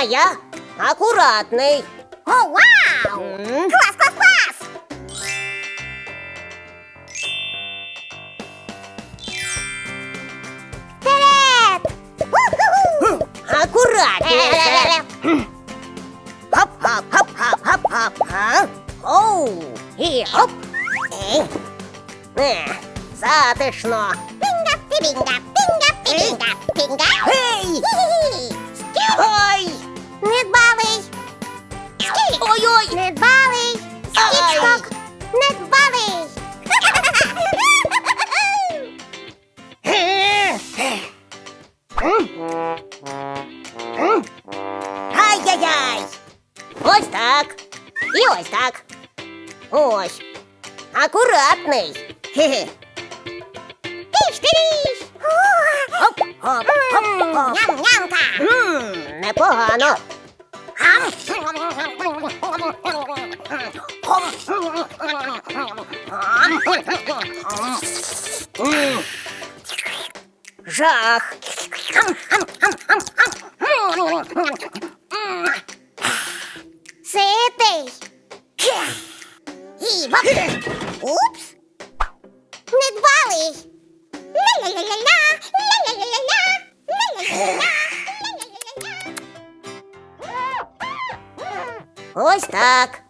А я аккуратный. О, вау! М. Класс, класс, класс! Вперед! У-ху-ху! Э-э-э-э. Хоп, хоп, хоп, хоп, хоп, хоп. А? Оу. І хоп. Е. Е, э, Затишно. Пінга, пібінга, пінга, пібінга, пінга. Гей! Хі-хі-хі. Ой! Недбалий. Скік. Ой-ой! Недбалий. Скік-скок. Недбалий. Ай-яй-яй! Ось так. І ось так. Ось. Акуратний. Хе-хе. Хоп, хоп. Ням-нямка. М, Непогано. Жах. Ситий. Воп. Упс. Недбалий. Ля-ля-ля-ля-ля. Ля-ля-ля-ля-ля. Ля-ля-ля-ля-ля. Ось так.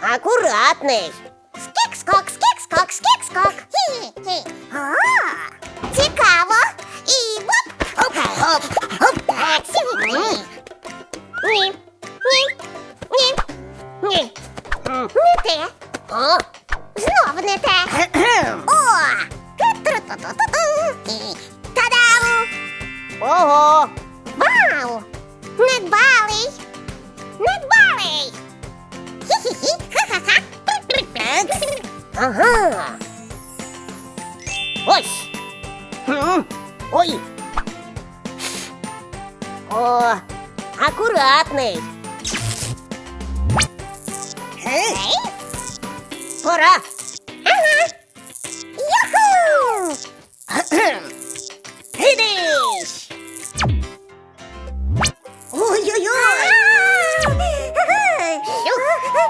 Акуратний. Скік-скок, скік-скок, скік-скок. Хі-хі-хі. О, цікаво. І воп. Хоп, хоп, хоп. Ні. Ні. Ні. Ні. Ні. Не те. О, Знов не те. О! Тру-ту-ту-ту-ту. Та-дам! Ого. Вау! Недбалий! Недбалий! Хі-хі-хі! Ха-ха-ха! Ага. Ось. Ой. О, акуратний. Пора. Ага! Юху!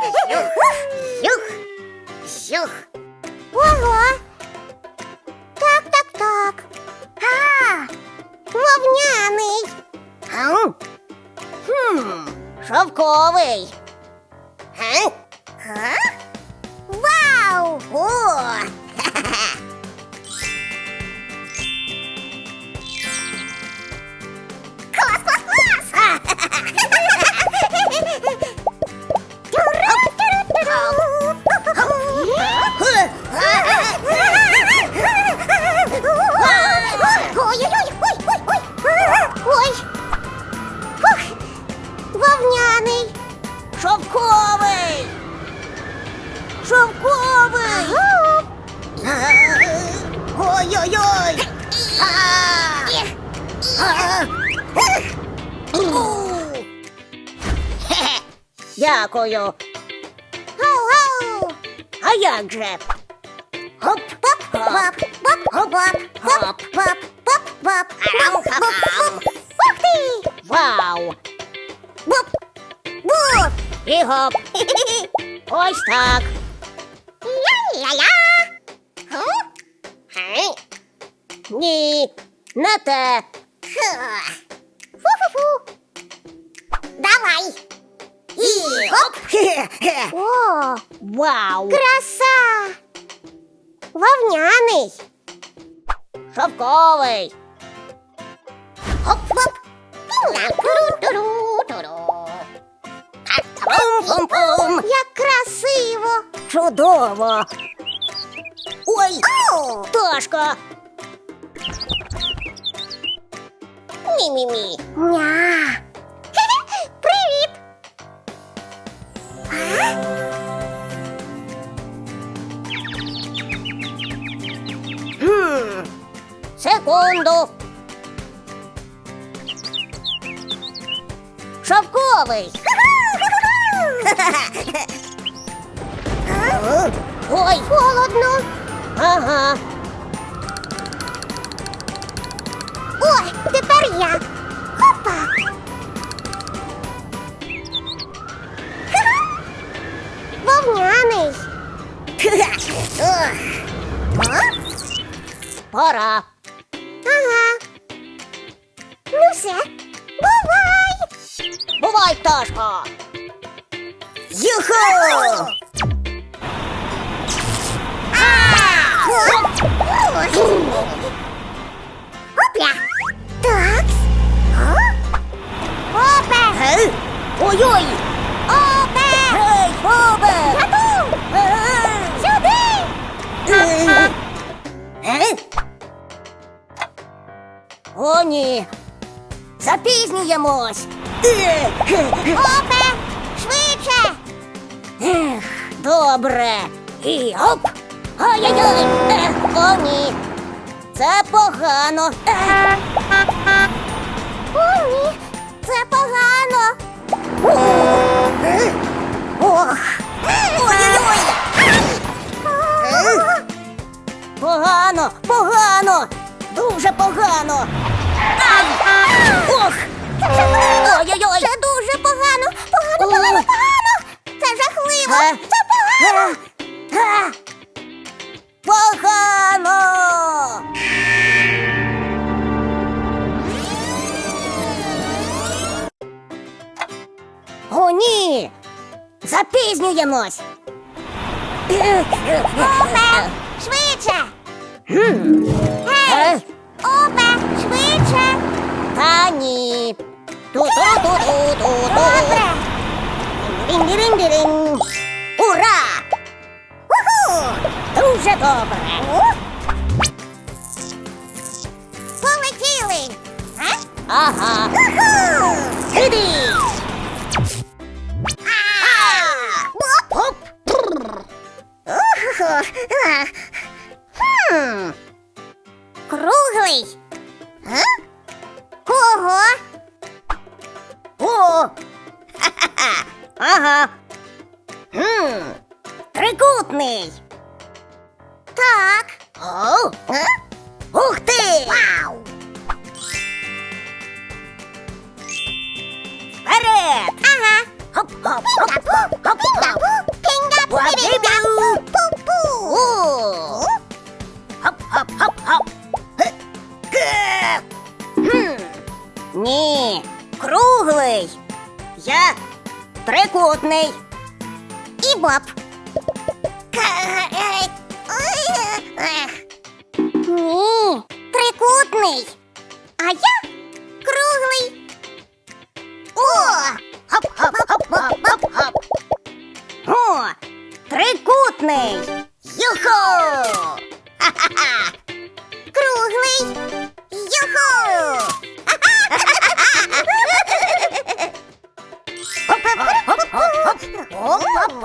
Юх. Юх. Юх. Ого! Так, так, так. А, вовняний. Ау. Хм, шовковий. дякую. Гоу-гоу! А як же? Хоп, поп, поп, поп, хоп, поп, поп, поп, поп, поп, Арам, хапам. Ух ти! Вау! Буп, буп, І гоп. Ось так. ля-ля-ля. Ні, не те. Фу-фу-фу. Давай. І гоп! Хе-хе. О, Вау! краса! Вовняний! Шовковий! Туру-туру-туру. Пум-пум-пум! Як красиво! Чудово! Ой, Оу! пташка! Мі-мі-мі! Ня! Хм. Секунду! Шовковий! Ой, Холодно! ага! Ой, тепер пора. Ага. Ну все, бувай! Бувай, пташко. Юху! Опля! Так. Опе! Гей! Ой-ой! Ні! Запізнюємось! Опе! Швидше! Ех, добре. І оп! Ех, О, ні! Це погано. О, ні! Це погано! Ох! Ой-ой-ой! Погано, погано! Дуже погано! Ох! Ой-ой-ой! Це дуже погано! Погано, погано, погано! Це жахливо! Це погано! Погано! О, ні! Запізнюємось! Опе! Швидше! Гей! Опе! Швидше! Та ні! Ту-ту-ту-ту-ту-ту! Добре! Рин-дирин-дирин! Ура! Уху! Дуже добре! Полетіли! А? Ага! Уху! Іди! Оп! Оп! Уху! А. Хм. Круглий. А? Ого! О! Ха-ха-ха! Ага! Хм! Трикутний! Так. О! А? Ух ти! Вау! Вперед! Ага. Хоп-хоп! Пінга-пу! Хоп-хоп! Пінга-пу! Пінга-пу! Ні! Круглий! Я трикутний! І Боб. Ні, трикутний. А я круглий. О!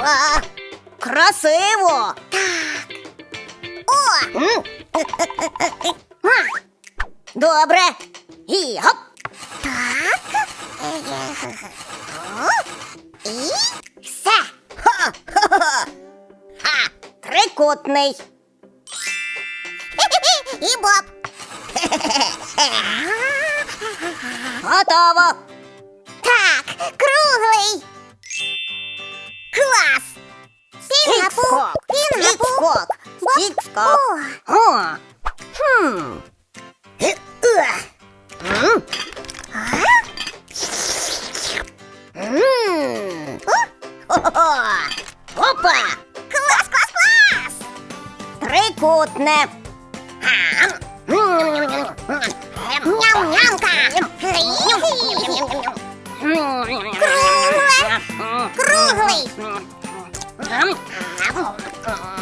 Опа-па! Красиво! О! М? Добре! І гоп! Так. І все. Ха-ха-ха! Ха! Трикутний! І Боб. Готово! Так, круглий. Клас. Пінгапу, пінгапу. Ікс-скок! О! Хм! Опа! клас, клас, клас. Трикутне! Ням-нямка. Кругле. Круглий.